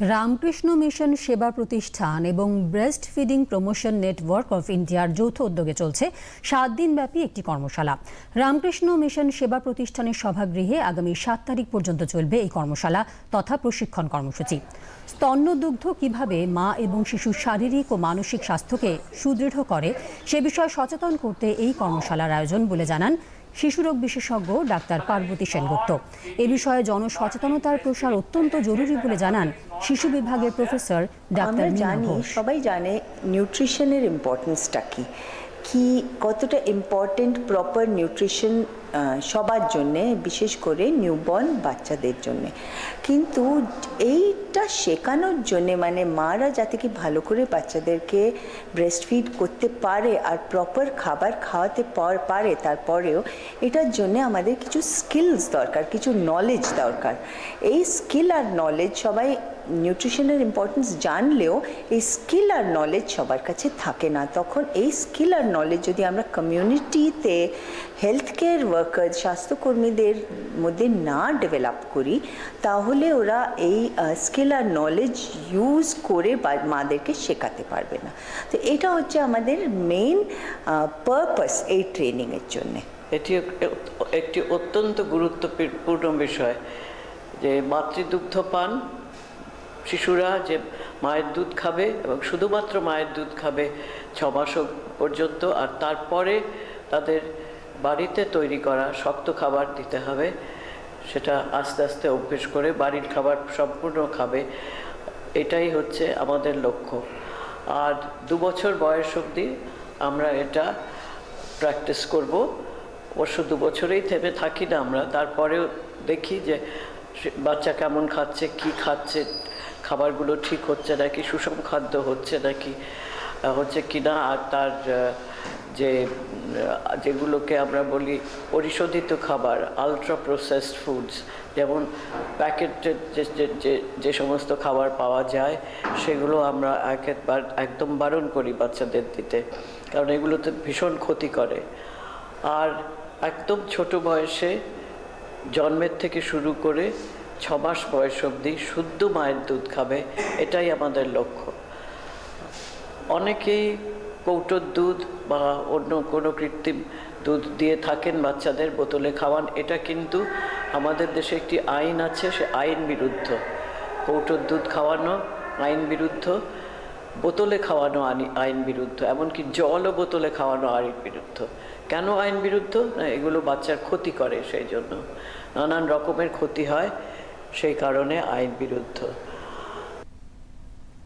Ramakrishna mission সেবা প্রতিষ্ঠান এবং breast feeding promotion network of ইন্ডিয়ার যৌথ উদ্যোগে চলছে সাত দিনব্যাপী একটি কর্মশালা। রামকৃষ্ণ মিশন সেবা প্রতিষ্ঠানের সভাগৃহে আগামী সাত তারিখ পর্যন্ত চলবে এই কর্মশালা তথা প্রশিক্ষণ কর্মসূচি। স্তন্যদুগ্ধ কীভাবে মা এবং শিশুর শারীরিক ও মানসিক স্বাস্থ্যকে সুদৃঢ় করে সে বিষয়ে সচেতন করতে এই কর্মশালার আয়োজন বলে জানান শিশুরোগ বিশেষজ্ঞ ডাক্তার পার্বতী সেনগুপ্ত। এ বিষয়ে জনসচেতনতার প্রসার অত্যন্ত জরুরি বলে জানান শিশু বিভাগের প্রফেসর ডাক্তার জানি সবাই জানে নিউট্রিশনের ইম্পর্টেন্সটা কি? কি কতটা ইম্পর্টেন্ট প্রপার নিউট্রিশন সবার জন্যে, বিশেষ করে নিউবর্ন বাচ্চাদের জন্যে। কিন্তু এইটা শেখানোর জন্যে মানে মারা যাতে কি ভালো করে বাচ্চাদেরকে ব্রেস্ট ফিড করতে পারে আর প্রপার খাবার খাওয়াতে পার- পারে তারপরেও, এটার জন্যে আমাদের কিছু স্কিলস দরকার, কিছু নলেজ দরকার। এই স্কিল আর নলেজ সবাই নিউট্রিশনের ইম্পর্টেন্স জানলেও, এই স্কিল আর নলেজ সবার কাছে থাকে না। তখন এই স্কিল আর নলেজ যদি আমরা কমিউনিটিতে হেলথ কেয়ার ওয়ার্কার স্বাস্থ্যকর্মীদের মধ্যে না ডেভেলপ করি, তাহলে ওরা এই স্কিল আর নলেজ ইউজ করে মাদেরকে শেখাতে পারবে না। তো এটা হচ্ছে আমাদের মেইন পারপাস এই ট্রেনিংয়ের জন্যে। এটি এক- একটি অত্যন্ত গুরুত্বপূর্ণ বিষয় যে মাতৃদুগ্ধ পান শিশুরা যে মায়ের দুধ খাবে এবং শুধুমাত্র মায়ের দুধ খাবে ছ মাস পর্যন্ত আর তারপরে তাদের বাড়িতে তৈরি করা শক্ত খাবার দিতে হবে, সেটা আস্তে আস্তে অভ্যেস করে বাড়ির খাবার সম্পূর্ণ খাবে, এটাই হচ্ছে আমাদের লক্ষ্য। আর দু বছর বয়স অবধি আমরা এটা প্র্যাকটিস করব। অবশ্য দু বছরেই থেমে থাকি না আমরা, তারপরেও দেখি যে বাচ্চা কেমন খাচ্ছে, কি খাচ্ছে, খাবারগুলো ঠিক হচ্ছে নাকি, সুষম খাদ্য হচ্ছে নাকি হচ্ছে কি না আর তার যে যেগুলোকে আমরা বলি পরিশোধিত খাবার আলট্রা প্রসেসড ফুডস যেমন প্যাকেটের যে, যে- সমস্ত খাবার পাওয়া যায়, সেগুলো আমরা একবার একদম বারণ করি বাচ্চাদের দিতে, কারণ এগুলোতে ভীষণ ক্ষতি করে। আর একদম ছোট বয়সে জন্মের থেকে শুরু করে ছ মাস বয়স অবধি শুদ্ধ মায়ের দুধ খাবে, এটাই আমাদের লক্ষ্য। অনেকেই কৌটোর দুধ বা অন্য কোনো কৃত্রিম দুধ দিয়ে থাকেন বাচ্চাদের বোতলে খাওয়ান, এটা কিন্তু আমাদের দেশে একটি আইন আছে, সে আইন বিরুদ্ধ। কৌটোর দুধ খাওয়ানো আইন বিরুদ্ধ, বোতলে খাওয়ানো আইন বিরুদ্ধ, এমনকি জলও বোতলে খাওয়ানো আইন বিরুদ্ধ। কেন আইন বিরুদ্ধ? না, এগুলো বাচ্চার ক্ষতি করে সেই জন্য। নানান রকমের ক্ষতি হয়, সেই কারণে আইন বিরুদ্ধ।